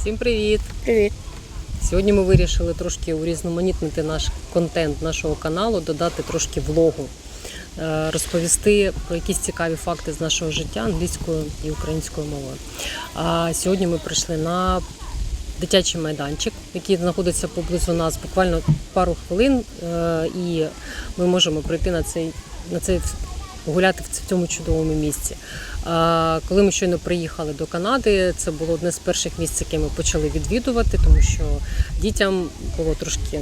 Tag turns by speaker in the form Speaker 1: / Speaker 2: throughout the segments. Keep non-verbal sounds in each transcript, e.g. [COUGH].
Speaker 1: Всім привіт!
Speaker 2: Привіт.
Speaker 1: Сьогодні ми вирішили трошки урізноманітнити наш контент нашого каналу, додати трошки влогу, е, розповісти про якісь цікаві факти з нашого життя англійською і українською мовою. А сьогодні ми прийшли на дитячий майданчик, який знаходиться поблизу нас, буквально пару хвилин, е, і ми можемо прийти на цей на цей гуляти в цьому чудовому місці. Коли ми щойно приїхали до Канади, це було одне з перших місць, яке ми почали відвідувати, тому що дітям було трошки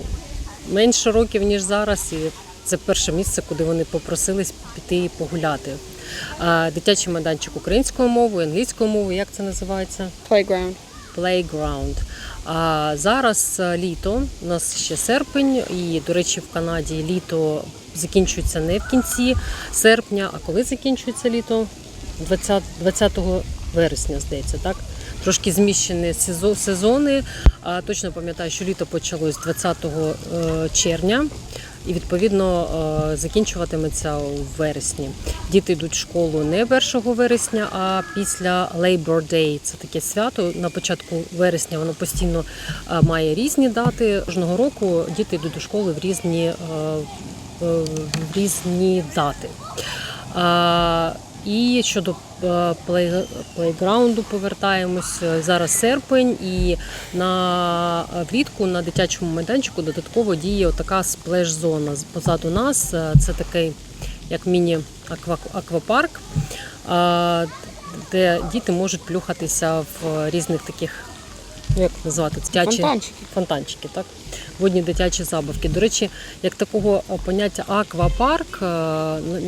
Speaker 1: менше років, ніж зараз, і це перше місце, куди вони попросились піти і погуляти. Дитячий майданчик українською мовою, англійською мовою, як це називається?
Speaker 2: Playground.
Speaker 1: Playground. А зараз е, літо, у нас ще серпень, і, до речі, в Канаді літо закінчується не в кінці серпня, а коли закінчується літо? 20, 20 вересня, здається, так? Трошки зміщені сезо- сезони. А, точно пам'ятаю, що літо почалось 20 е, червня. І відповідно е, закінчуватиметься у вересні. Діти йдуть в школу не 1 вересня, а після Labor Day. Це таке свято. На початку вересня воно постійно е, має різні дати. Кожного року діти йдуть до школи в різні, в різні дати. І щодо е, плей- плейграунду повертаємось. Е, Зараз серпень, і на е, влітку на дитячому майданчику додатково діє така сплеш-зона. Позаду нас е, це такий як міні-аквапарк, е, де діти можуть плюхатися в різних таких, як назвати, дитячі
Speaker 2: Фонтанчики.
Speaker 1: фонтанчики, так? Водні дитячі забавки. До речі, як такого е, поняття аквапарк, е,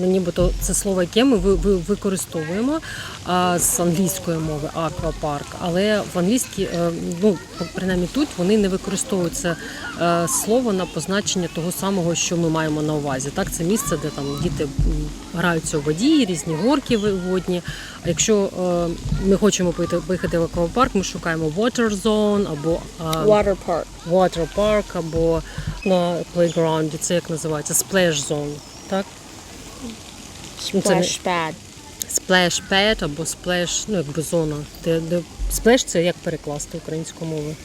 Speaker 1: ну, нібито це слово, яке ми ви- ви- використовуємо з англійської мови аквапарк, але в англійській, е, ну принаймні тут вони не використовують це е, слово на позначення того самого, що ми маємо на увазі. Так, це місце, де там діти граються у воді, різні горки водні. А якщо е, ми хочемо поїхати в аквапарк, ми шукаємо water zone або е,
Speaker 2: Water park.
Speaker 1: water park або на playground, це як називається splash zone, так? Ну,
Speaker 2: Splash pad.
Speaker 1: Splash pad або splash, ну якби зона. Де, де splash це як перекласти українською мовою?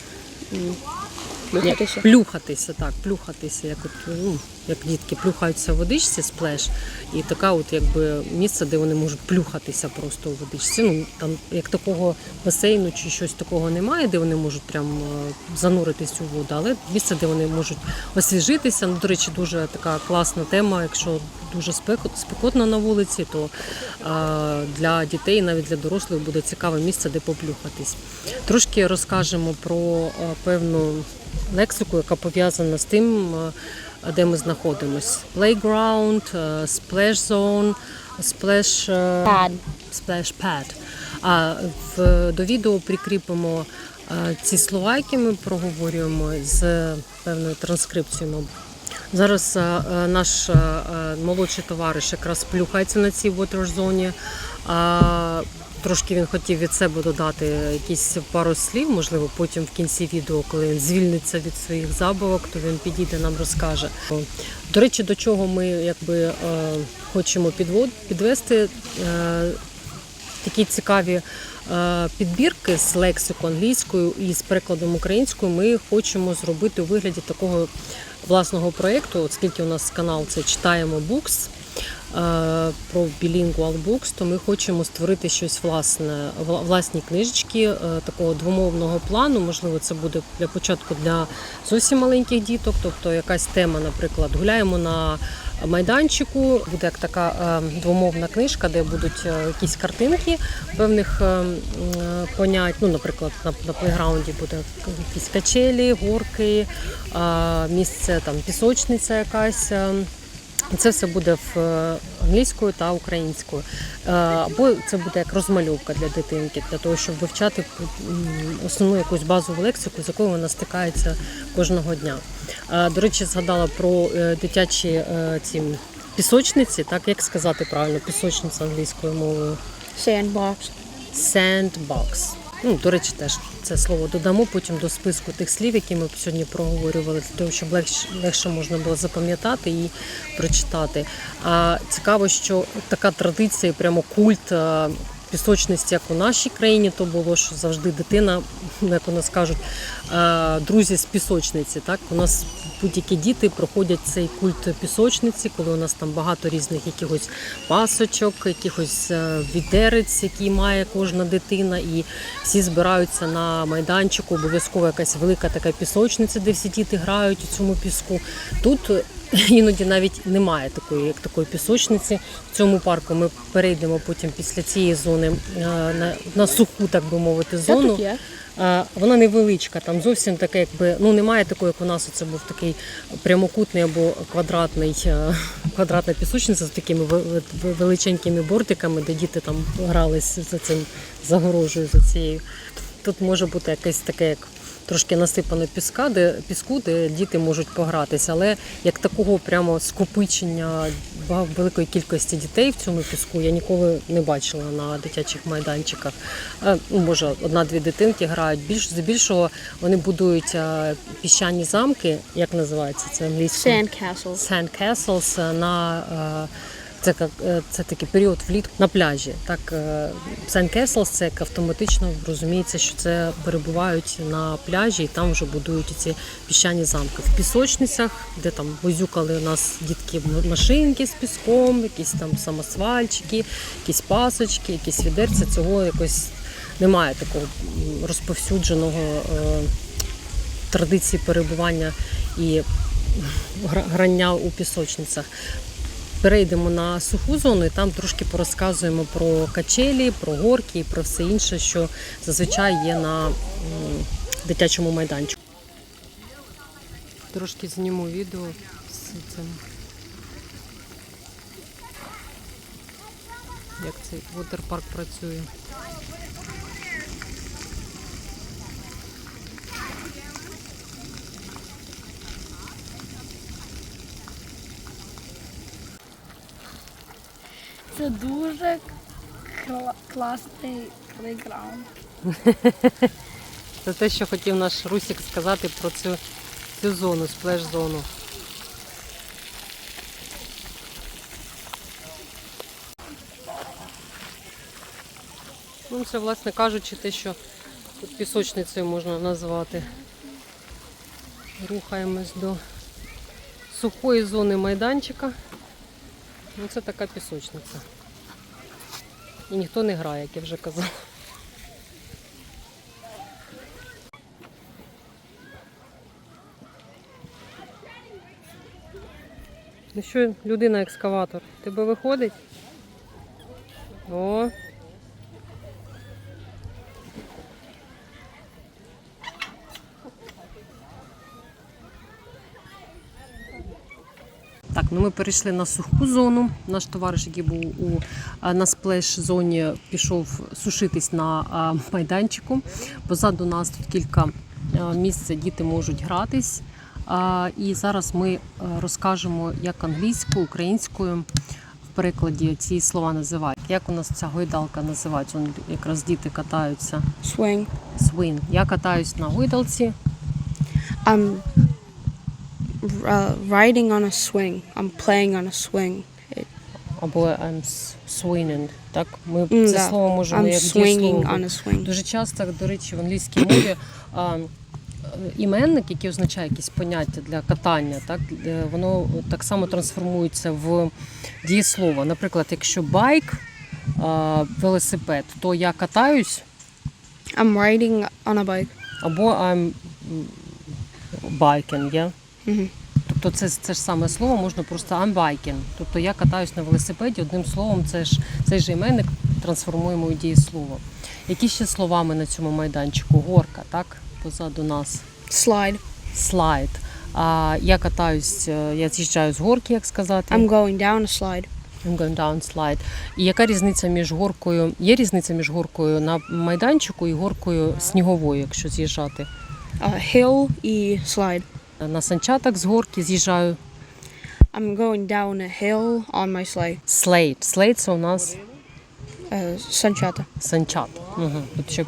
Speaker 2: Плюхатися.
Speaker 1: Плюхатися, так, плюхатися, як от, ну, як дітки плюхаються в водичці, сплеш, і така от якби місце, де вони можуть плюхатися просто у водичці. Ну там як такого басейну чи щось такого немає, де вони можуть прям е, зануритись у воду, але місце, де вони можуть освіжитися. Ну, до речі, дуже така класна тема. Якщо дуже спеко- спекотно на вулиці, то е, для дітей, навіть для дорослих, буде цікаве місце, де поплюхатись. Трошки розкажемо про е, певну лексику, яка пов'язана з тим, е, де ми знаходимось. Playground, е, splash zone, splash, е,
Speaker 2: Pad.
Speaker 1: splash pad. А в, до відео прикріпимо ці слова, які ми проговорюємо з певною транскрипцією. Зараз наш молодший товариш якраз плюхається на цій water-зоні. Трошки він хотів від себе додати якісь пару слів, можливо, потім в кінці відео, коли він звільниться від своїх забавок, то він підійде нам розкаже. До речі, до чого ми якби е, хочемо підвод, підвести. Е, такі цікаві е, підбірки з лексикою англійською і з перекладом українською ми хочемо зробити у вигляді такого власного проєкту, оскільки у нас канал це читаємо букс. Про bilingual books, то ми хочемо створити щось власне, власні книжечки е, такого двомовного плану. Можливо, це буде для початку для зовсім маленьких діток, тобто якась тема, наприклад, гуляємо на майданчику. Буде як така е, двомовна книжка, де будуть е, якісь картинки певних е, е, понять. Ну, наприклад, на, плейграунді буде якісь качелі, горки, е, місце там пісочниця якась. Це все буде в е, англійською та українською. Е, Або це буде як розмальовка для дитинки, для того, щоб вивчати основну якусь базову лексику, з якою вона стикається кожного дня. Е, До речі, згадала про дитячі ці пісочниці, так як сказати правильно, пісочниця англійською мовою.
Speaker 2: Sandbox.
Speaker 1: Sandbox. Ну, до речі, теж це слово додамо потім до списку тих слів, які ми сьогодні проговорювали, для того, щоб легше, легше можна було запам'ятати і прочитати. А цікаво, що така традиція, прямо культ е, пісочниць, як у нашій країні, то було, що завжди дитина, ну, як у нас кажуть, е, друзі з пісочниці. Так? У нас будь-які діти проходять цей культ пісочниці, коли у нас там багато різних якихось пасочок, якихось е, відерець, які має кожна дитина, і всі збираються на майданчику. Обов'язково якась велика така пісочниця, де всі діти грають у цьому піску. Тут іноді навіть немає такої, як такої пісочниці. В цьому парку ми перейдемо потім після цієї зони е, на, на суху, так би мовити, зону. Е, Вона невеличка, там зовсім таке, якби ну немає такої, як у нас це був такий прямокутний або квадратний е, [LAUGHS] квадратна пісочниця з такими ве- ве- величенькими бортиками, де діти там грались за цим загорожею за цією. Тут може бути якесь таке, як трошки насипано піска, де піску, де діти можуть погратися, але як такого прямо скопичення великої кількості дітей в цьому піску я ніколи не бачила на дитячих майданчиках. Е, Ну, може, одна-дві дитинки грають. Більш здебільшого вони будують е, піщані замки, як називається це англійською?
Speaker 2: Sand castles.
Speaker 1: Sand Castles на е, це, е, це такий період влітку на пляжі. Так, е, Sand Castles це як автоматично розуміється, що це перебувають на пляжі і там вже будують ці піщані замки. В пісочницях, де там возюкали у нас дітки машинки з піском, якісь там самосвальчики, якісь пасочки, якісь відерця. Цього якось немає такого розповсюдженого е, традиції перебування і грання у пісочницях. Перейдемо на суху зону і там трошки порозказуємо про качелі, про горки і про все інше, що зазвичай є на дитячому майданчику. Трошки зніму відео з цим. Як цей вотерпарк працює.
Speaker 3: Це дуже кла- класний плейграунд. [LAUGHS]
Speaker 1: Це те, що хотів наш Русік сказати про цю, цю зону, сплеш-зону. Ну, це, власне кажучи, те, що тут пісочницею можна назвати. Рухаємось до сухої зони майданчика. Ну, це така пісочниця. І ніхто не грає, як я вже казала. Ну що, людина екскаватор, тебе виходить? О. ну ми перейшли на суху зону. Наш товариш, який був у а, на сплеш зоні, пішов сушитись на майданчику. Позаду нас тут кілька місць, де діти можуть гратись. І зараз ми е, розкажемо, як англійською, українською в перекладі ці слова називають. Як у нас ця гойдалка називається? Вон якраз діти катаються.
Speaker 2: Swing.
Speaker 1: Swing. Я катаюсь на гойдалці.
Speaker 2: I'm uh, riding on a swing. I'm playing on a swing. It,
Speaker 1: Або I'm swinging. Так, ми
Speaker 2: М,
Speaker 1: це
Speaker 2: да.
Speaker 1: слово можемо
Speaker 2: I'm
Speaker 1: як
Speaker 2: swinging on a swing.
Speaker 1: Дуже часто, до речі, в англійській мові а, іменник, який означає якісь поняття для катання, так е, воно так само трансформується в дієслово. Наприклад, якщо байк, а, велосипед, то я катаюсь
Speaker 2: I'm riding on a bike.
Speaker 1: або I'm biking, yeah?
Speaker 2: Мгм.
Speaker 1: Тобто це, це ж саме слово можна просто I'm. Тобто я катаюсь на велосипеді, одним словом, це ж цей же іменник трансформуємо у дієслово. Які ще слова ми на цьому майданчику? Горка, так? Позаду нас.
Speaker 2: Slide.
Speaker 1: Слайд. А я катаюсь, е, я з'їжджаю з горки, як сказати.
Speaker 2: I'm going down a slide.
Speaker 1: I'm going down slide. І яка різниця між горкою? Є різниця між горкою на майданчику і горкою сніговою, якщо з'їжджати?
Speaker 2: A hill і slide.
Speaker 1: На санчатах з горки з'їжджаю.
Speaker 2: I'm going down a hill on my sleigh.
Speaker 1: Слейд. Слейд це у нас
Speaker 2: Uh, санчата.
Speaker 1: санчат. Угу. Тут ще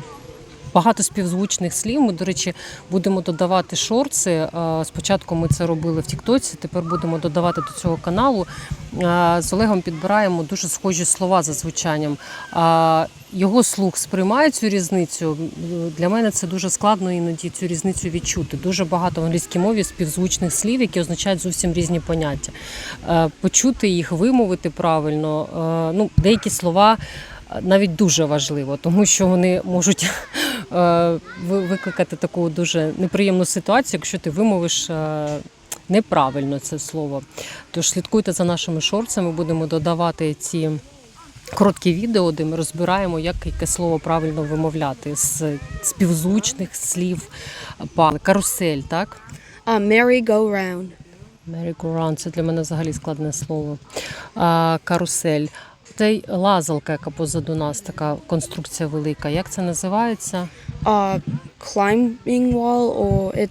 Speaker 1: багато співзвучних слів. Ми, до речі, будемо додавати шорти. Е, Спочатку ми це робили в Тіктоці, тепер будемо додавати до цього каналу. Е, З Олегом підбираємо дуже схожі слова за звучанням. Е, його слух сприймає цю різницю. Для мене це дуже складно іноді цю різницю відчути. Дуже багато в англійській мові співзвучних слів, які означають зовсім різні поняття. Е, Почути їх, вимовити правильно. Ну, деякі слова навіть дуже важливо, тому що вони можуть [LAUGHS] викликати таку дуже неприємну ситуацію, якщо ти вимовиш. Неправильно це слово. Тож слідкуйте за нашими шорцами, будемо додавати ці короткі відео, де ми розбираємо, як яке слово правильно вимовляти з співзвучних слів. Па- Карусель, так?
Speaker 2: Uh, merry-go-round.
Speaker 1: Merry-go-round – це для мене взагалі складне слово. А, карусель. Цей лазалка, яка позаду нас, така конструкція велика. Як це називається?
Speaker 2: Uh, climbing wall or it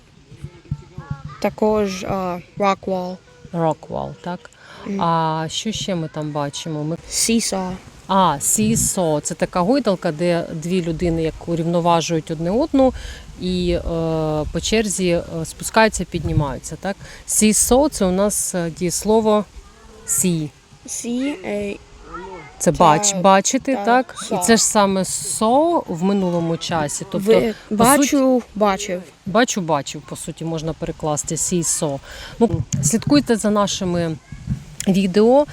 Speaker 2: також uh, rock wall.
Speaker 1: Rockwall, так? А що ще ми там бачимо? Ми
Speaker 2: Seesaw.
Speaker 1: А, сісо це така гойдалка, де дві людини як урівноважують одне одну і е, по черзі е, спускаються, піднімаються. Так? Сісо це у нас е, дієслово сі.
Speaker 2: See a
Speaker 1: Це бач, бачити,
Speaker 2: так,
Speaker 1: так? І це ж саме со в минулому часі. Тобто,
Speaker 2: ви,
Speaker 1: по
Speaker 2: бачу,
Speaker 1: суті,
Speaker 2: бачив.
Speaker 1: бачу, бачив, по суті, можна перекласти сі со. Ну, слідкуйте за нашими відео.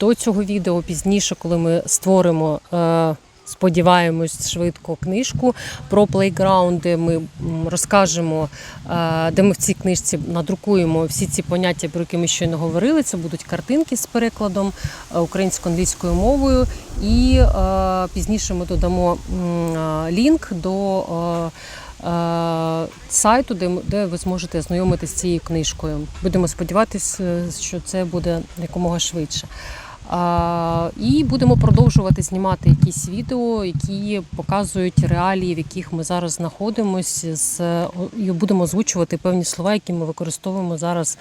Speaker 1: До цього відео пізніше, коли ми створимо. Сподіваємось швидко книжку про плейграунд, де ми розкажемо, е, де ми в цій книжці надрукуємо всі ці поняття, про які ми щойно говорили. Це будуть картинки з перекладом е, українсько-англійською мовою. І е, пізніше ми додамо лінк до сайту, де, де ви зможете ознайомитися з цією книжкою. Будемо сподіватися, що це буде якомога швидше. І будемо продовжувати знімати якісь відео, які показують реалії, в яких ми зараз знаходимося, з і будемо озвучувати певні слова, які ми використовуємо зараз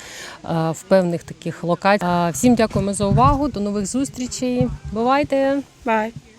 Speaker 1: в певних таких локаціях. Всім дякуємо за увагу. До нових зустрічей. Бувайте!
Speaker 2: Bye.